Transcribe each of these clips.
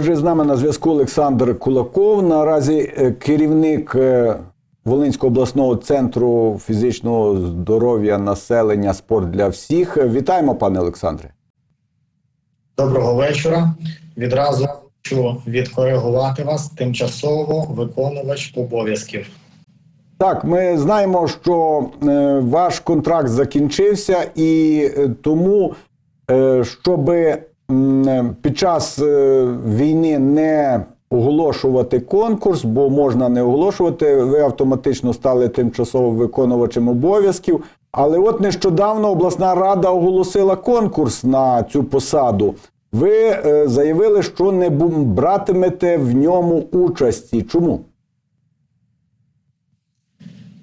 Отже, з нами на зв'язку Олександр Кулаков, наразі е, керівник е, Волинського обласного центру фізичного здоров'я населення спорт для всіх. Вітаємо, пане Олександре. Доброго вечора. Відразу хочу відкоригувати вас тимчасово виконувач обов'язків. Так, ми знаємо, що е, ваш контракт закінчився, і тому, щоб під час е, війни не оголошувати конкурс, бо можна не оголошувати, ви автоматично стали тимчасово виконувачем обов'язків. Але от нещодавно обласна рада оголосила конкурс на цю посаду. Ви е, заявили, що не братимете в ньому участі. Чому?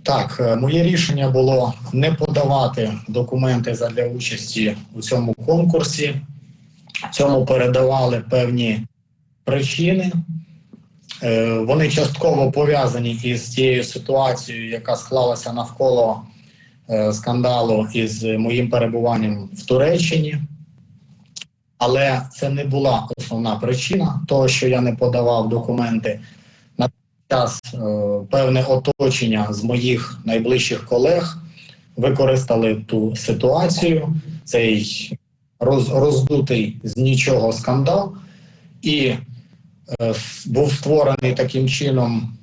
Так, е, моє рішення було не подавати документи задля участі у цьому конкурсі. Цьому передавали певні причини. Е, Вони частково пов'язані із тією ситуацією, яка склалася навколо е, скандалу із моїм перебуванням в Туреччині. Але це не була основна причина того, що я не подавав документи. На час е, певне оточення з моїх найближчих колег використали ту ситуацію, цей роз, роздутий з нічого скандал, і е, був створений таким чином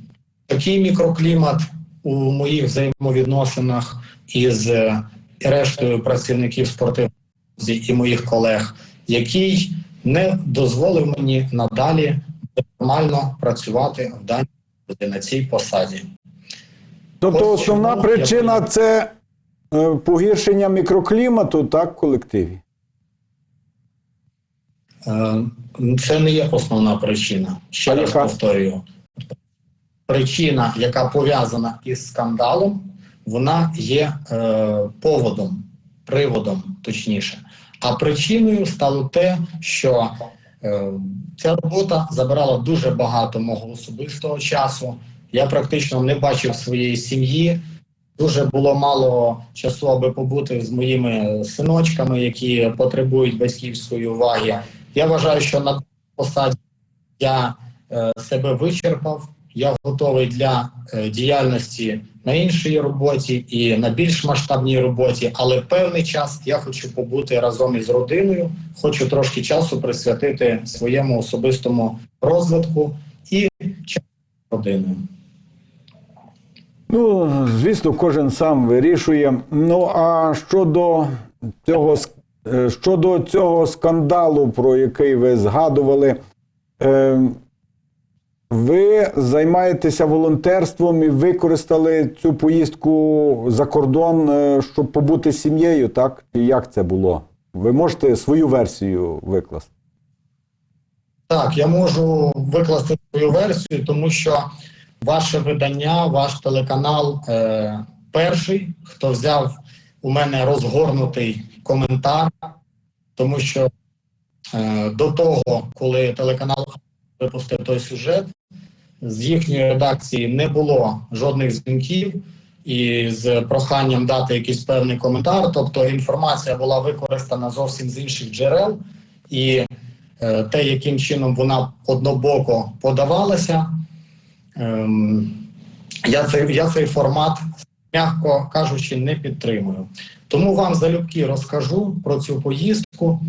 такий мікроклімат у моїх взаємовідносинах із е, рештою працівників спортивної і моїх колег, який не дозволив мені надалі нормально працювати в даній на цій посаді. Тобто, основна причина це е, погіршення мікроклімату, так, в колективі. Е, Це не є основна причина. Ще А раз яка? повторюю. Причина, яка пов'язана із скандалом, вона є е, поводом, приводом, точніше. А причиною стало те, що е, ця робота забирала дуже багато мого особистого часу. Я практично не бачив своєї сім'ї. Дуже було мало часу, аби побути з моїми синочками, які потребують батьківської уваги. Я вважаю, що на посаді я е, себе вичерпав. Я готовий для е, діяльності на іншій роботі і на більш масштабній роботі, але певний час я хочу побути разом із родиною, хочу трошки часу присвятити своєму особистому розвитку і часу родиною. Ну, звісно, кожен сам вирішує. Ну а щодо цього щодо цього скандалу, про який ви згадували, е, ви займаєтеся волонтерством і використали цю поїздку за кордон, е, щоб побути з сім'єю, так? І як це було? Ви можете свою версію викласти? Так, я можу викласти свою версію, тому що ваше видання, ваш телеканал е, перший, хто взяв у мене розгорнутий коментар, тому що е, до того, коли телеканал випустив той сюжет, з їхньої редакції не було жодних дзвінків і з проханням дати якийсь певний коментар. Тобто інформація була використана зовсім з інших джерел, і е, те, яким чином вона однобоко подавалася, ем, я, цей, я цей формат, м'яко кажучи, не підтримую. Тому вам залюбки розкажу про цю поїздку.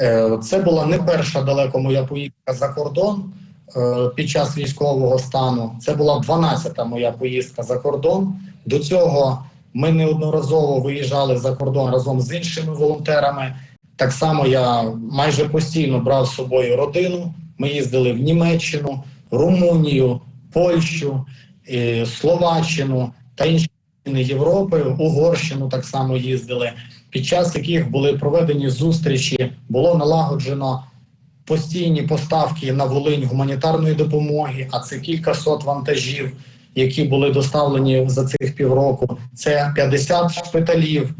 Е, Це була не перша далеко моя поїздка за кордон е, під час військового стану. Це була 12-та моя поїздка за кордон. До цього ми неодноразово виїжджали за кордон разом з іншими волонтерами. Так само я майже постійно брав з собою родину. Ми їздили в Німеччину, Румунію, Польщу, е, Словаччину та інші Європи, Угорщину так само їздили, під час яких були проведені зустрічі, було налагоджено постійні поставки на Волинь гуманітарної допомоги, а це кілька сот вантажів, які були доставлені за цих півроку. Це 50 шпиталів,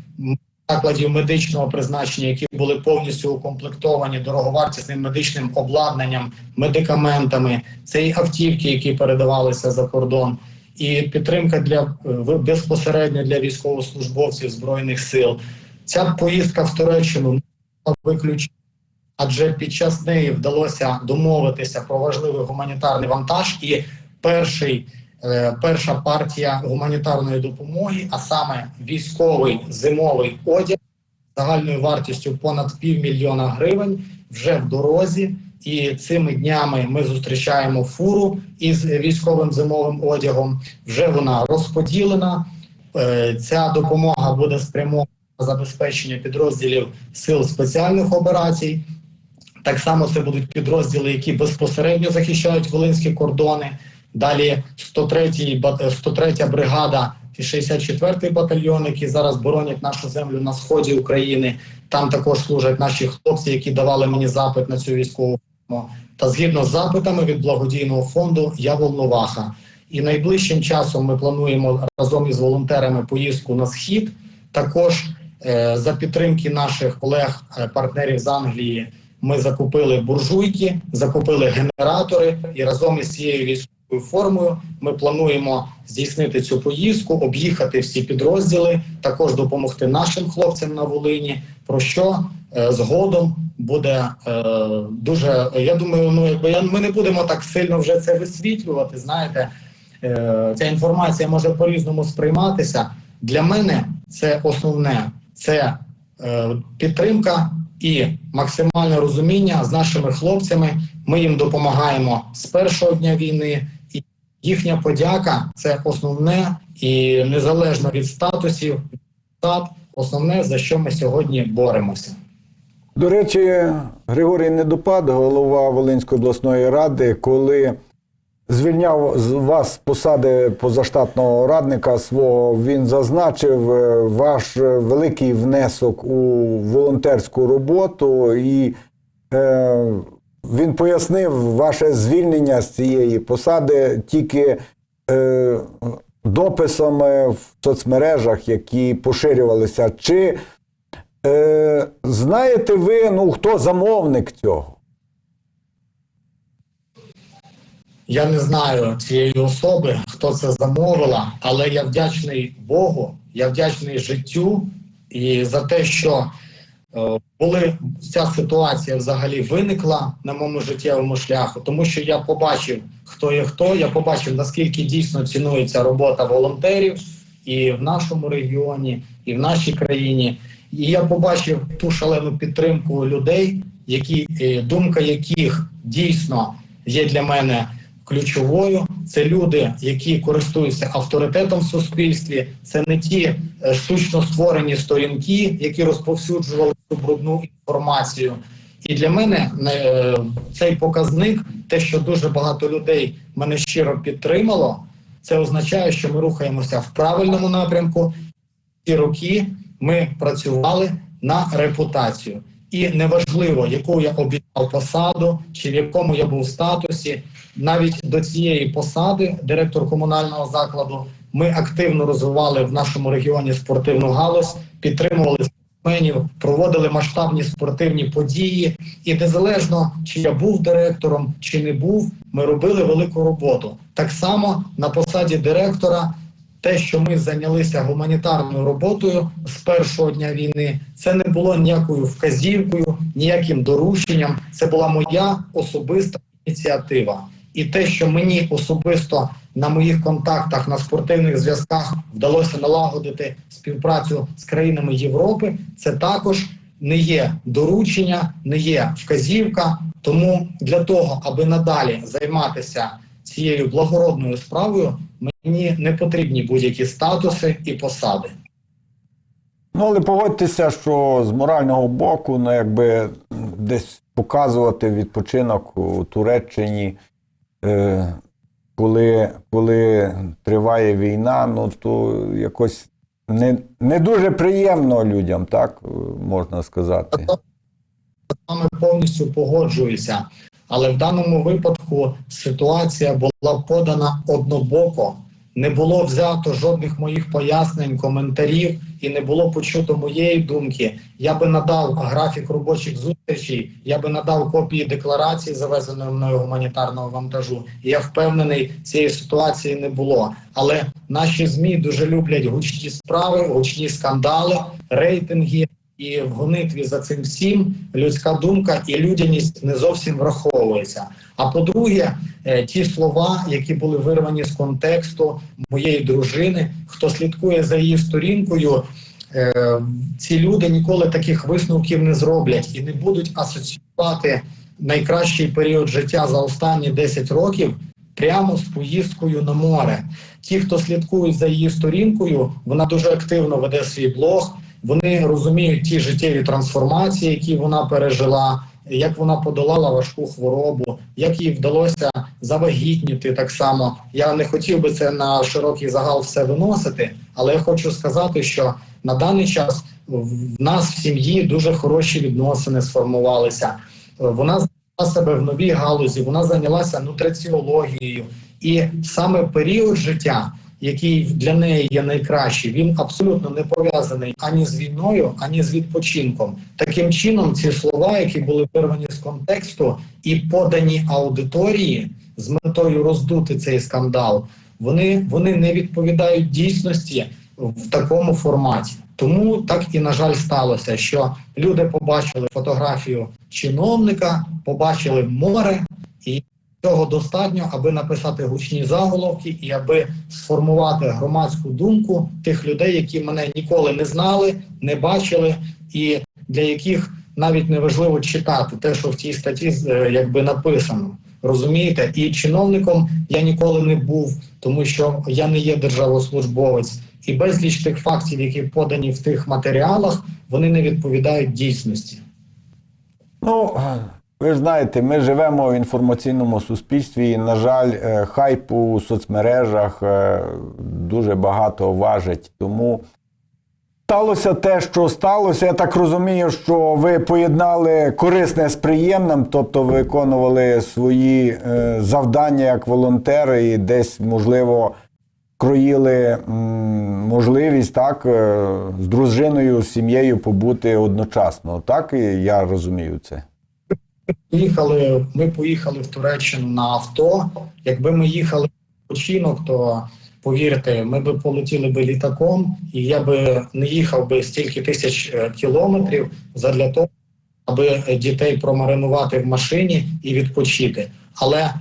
закладів медичного призначення, які були повністю укомплектовані дороговартісним медичним обладнанням, медикаментами. Це і автівки, які передавалися за кордон, і підтримка для е, безпосередньо для військовослужбовців збройних сил. Ця поїздка в Туреччину не виключена адже під час неї вдалося домовитися про важливий гуманітарний вантаж. І перший, е, перша партія гуманітарної допомоги, а саме військовий зимовий одяг загальною вартістю понад півмільйона гривень, вже в дорозі. І цими днями ми зустрічаємо фуру із військовим зимовим одягом. Вже вона розподілена. Е, Ця допомога буде спрямована на забезпечення підрозділів сил спеціальних операцій. Так само це будуть підрозділи, які безпосередньо захищають волинські кордони. Далі 103 бат- 103 бригада і 64-й батальйон, які зараз боронять нашу землю на сході України. Там також служать наші хлопці, які давали мені запит на цю військову. Та згідно з запитами від благодійного фонду Я Волноваха. І найближчим часом ми плануємо разом із волонтерами поїздку на схід. Також е, за підтримки наших колег, е, з Англії, ми закупили буржуйки, закупили генератори, і разом із цією військовою формою ми плануємо здійснити цю поїздку, об'їхати всі підрозділи, також допомогти нашим хлопцям на Волині. Про що е, згодом буде е, дуже. Я думаю, ну якби я ми не будемо так сильно вже це висвітлювати. Знаєте, е, ця інформація може по-різному сприйматися. Для мене це основне це е, підтримка і максимальне розуміння з нашими хлопцями. Ми їм допомагаємо з першого дня війни, їхня подяка це основне і незалежно від статусів, стат, основне за що ми сьогодні боремося. До речі, Григорій Недопад, голова Волинської обласної ради, коли звільняв з вас з посади позаштатного радника свого, він зазначив е, ваш великий внесок у волонтерську роботу, і е, він пояснив ваше звільнення з цієї посади тільки е, дописами в соцмережах, які поширювалися. Чи Е, знаєте ви, ну хто замовник цього? Я не знаю цієї особи, хто це замовила, але я вдячний Богу, я вдячний життю і за те, що коли ця ситуація взагалі виникла на моєму життєвому шляху, тому що я побачив, хто є хто, я побачив, наскільки дійсно цінується робота волонтерів і в нашому регіоні, і в нашій країні. І я побачив ту шалену підтримку людей, які е, думка яких дійсно є для мене ключовою. Це люди, які користуються авторитетом в суспільстві. Це не ті е, штучно створені сторінки, які розповсюджували брудну інформацію. І для мене е, цей показник, те, що дуже багато людей мене щиро підтримало, це означає, що ми рухаємося в правильному напрямку. Ці роки ми працювали на репутацію. І неважливо, яку я обіцяв посаду, чи в якому я був в статусі, навіть до цієї посади, директор комунального закладу, ми активно розвивали в нашому регіоні спортивну галузь, підтримували спортсменів, проводили масштабні спортивні події. І незалежно чи я був директором, чи не був, ми робили велику роботу. Так само на посаді директора те, що ми зайнялися гуманітарною роботою з першого дня війни, це не було ніякою вказівкою, ніяким дорученням. Це була моя особиста ініціатива. І те, що мені особисто на моїх контактах на спортивних зв'язках вдалося налагодити співпрацю з країнами Європи, це також не є доручення, не є вказівка. Тому для того, аби надалі займатися цією благородною справою, мені не потрібні будь-які статуси і посади. Ну, але погодьтеся, що з морального боку, ну, якби десь показувати відпочинок у Туреччині, коли, коли триває війна, ну то якось не, не дуже приємно людям, так е, можна сказати. Саме повністю погоджуюся. Але в даному випадку ситуація була подана однобоко. Не було взято жодних моїх пояснень, коментарів і не було почуто моєї думки. Я би надав графік робочих зустрічей, я би надав копії декларації завезеної мною гуманітарного вантажу. Я впевнений, цієї ситуації не було. Але наші змі дуже люблять гучні справи, гучні скандали, рейтинги. і в гонитві за цим всім людська думка і людяність не зовсім враховується. А по-друге, е, ті слова, які були вирвані з контексту моєї дружини, хто слідкує за її сторінкою, е, ці люди ніколи таких висновків не зроблять і не будуть асоціювати найкращий період життя за останні 10 років прямо з поїздкою на море. Ті, хто слідкують за її сторінкою, вона дуже активно веде свій блог. Вони розуміють ті життєві трансформації, які вона пережила, як вона подолала важку хворобу, як їй вдалося завагітніти так само. Я не хотів би це на широкий загал все виносити, але я хочу сказати, що на даний час в нас в сім'ї дуже хороші відносини сформувалися. Вона знайшла себе в новій галузі, вона зайнялася нутриціологією, і саме період життя, який для неї є найкращий, він абсолютно не пов'язаний ані з війною, ані з відпочинком. Таким чином, ці слова, які були вирвані з контексту і подані аудиторії з метою роздути цей скандал, вони, вони не відповідають дійсності в такому форматі. Тому так і на жаль сталося, що люди побачили фотографію чиновника, побачили море, і цього достатньо, аби написати гучні заголовки і аби сформувати громадську думку тих людей, які мене ніколи не знали, не бачили, і для яких навіть не важливо читати те, що в тій статті е, якби написано. Розумієте, і чиновником я ніколи не був, тому що я не є державослужбовець, і безліч тих фактів, які подані в тих матеріалах, вони не відповідають дійсності. Ну, ви знаєте, ми живемо в інформаційному суспільстві, і, на жаль, е, хайп у соцмережах е, дуже багато важить. Тому сталося те, що сталося. Я так розумію, що ви поєднали корисне з приємним, тобто виконували свої е, завдання як волонтери і десь, можливо, кроїли можливість так з дружиною, з сім'єю побути одночасно. Так я розумію це. Поїхали, ми поїхали в Туреччину на авто. Якби ми їхали в починок, то повірте, ми би полетіли би літаком, і я би не їхав би стільки тисяч е, кілометрів задля того, аби дітей промаринувати в машині і відпочити. Але е,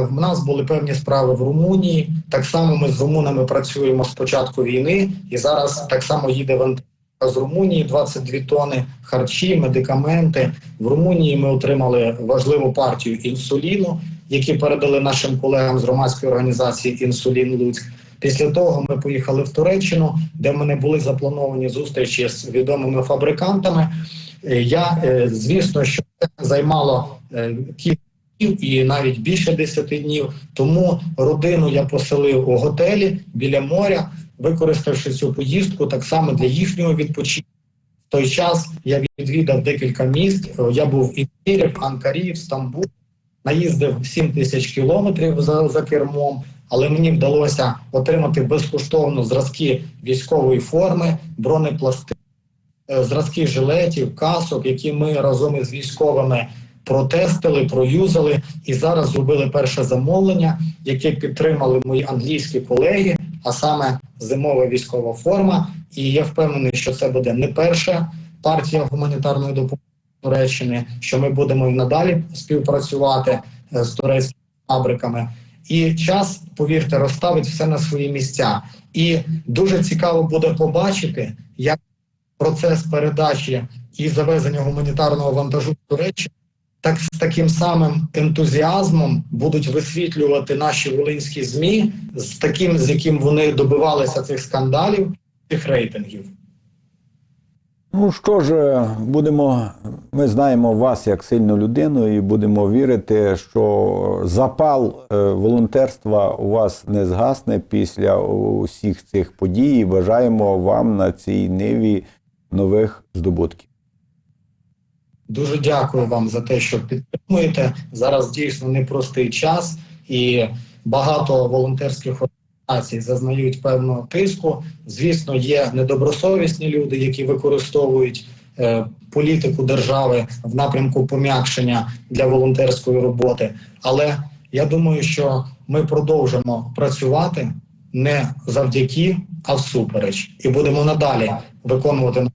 в нас були певні справи в Румунії. Так само ми з румунами працюємо з початку війни, і зараз так само їде вантажівка з Румунії 22 тони харчі, медикаменти. В Румунії ми отримали важливу партію інсуліну, які передали нашим колегам з громадської організації Інсулін Луцьк. Після того ми поїхали в Туреччину, де в мене були заплановані зустрічі з відомими фабрикантами. Е, Я е, звісно, що це займало е, кілька днів і навіть більше 10 днів. Тому родину я поселив у готелі біля моря, використавши цю поїздку так само для їхнього відпочинку. В той час я відвідав декілька міст. Я був в Ідірі, в Анкарі, в Стамбулі, наїздив 7 тисяч кілометрів за, за кермом. Але мені вдалося отримати безкоштовно зразки військової форми, бронепластин, е, зразки жилетів, касок, які ми разом із військовими протестили, проюзали і зараз зробили перше замовлення, яке підтримали мої англійські колеги, а саме зимова військова форма. І я впевнений, що це буде не перша партія гуманітарної допомоги Туреччини, що ми будемо і надалі співпрацювати е, з турецькими фабриками. І час, повірте, розставить все на свої місця. І дуже цікаво буде побачити, як процес передачі і завезення гуманітарного вантажу в так з таким самим ентузіазмом будуть висвітлювати наші волинські змі з таким, з яким вони добивалися цих скандалів, цих рейтингів. Ну що ж, е, будемо. Ми знаємо вас як сильну людину, і будемо вірити, що запал е, волонтерства у вас не згасне після усіх цих подій. І Бажаємо вам на цій ниві нових здобутків. Дуже дякую вам за те, що підтримуєте. Зараз дійсно непростий час, і багато волонтерських організацій зазнають певного тиску. Звісно, є недобросовісні люди, які використовують е, політику держави в напрямку пом'якшення для волонтерської роботи. Але я думаю, що ми продовжимо працювати не завдяки, а всупереч, і будемо надалі виконувати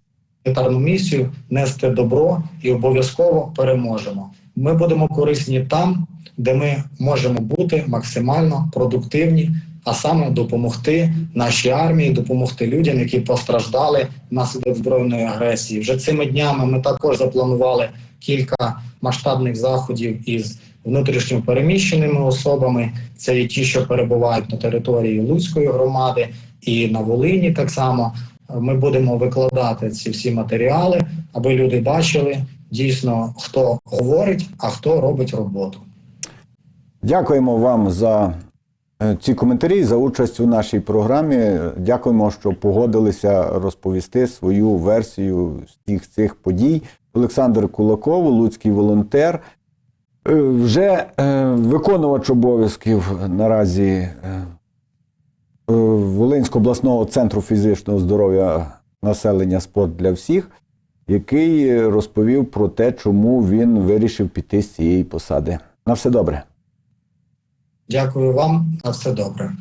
гуманітарну місію нести добро і обов'язково переможемо. Ми будемо корисні там, де ми можемо бути максимально продуктивні, а саме допомогти нашій армії, допомогти людям, які постраждали внаслідок збройної агресії. Вже цими днями ми також запланували кілька масштабних заходів із внутрішньо переміщеними особами. Це і ті, що перебувають на території Луцької громади, і на Волині так само. Ми будемо викладати ці всі матеріали, аби люди бачили дійсно, хто говорить, а хто робить роботу. Дякуємо вам за е, ці коментарі, за участь у нашій програмі. Дякуємо, що погодилися розповісти свою версію всіх цих подій. Олександр Кулаков, луцький волонтер, е, вже е, виконувач обов'язків наразі Волинського обласного центру фізичного здоров'я населення спорт для всіх, який розповів про те, чому він вирішив піти з цієї посади. На все добре. Дякую вам, на все добре.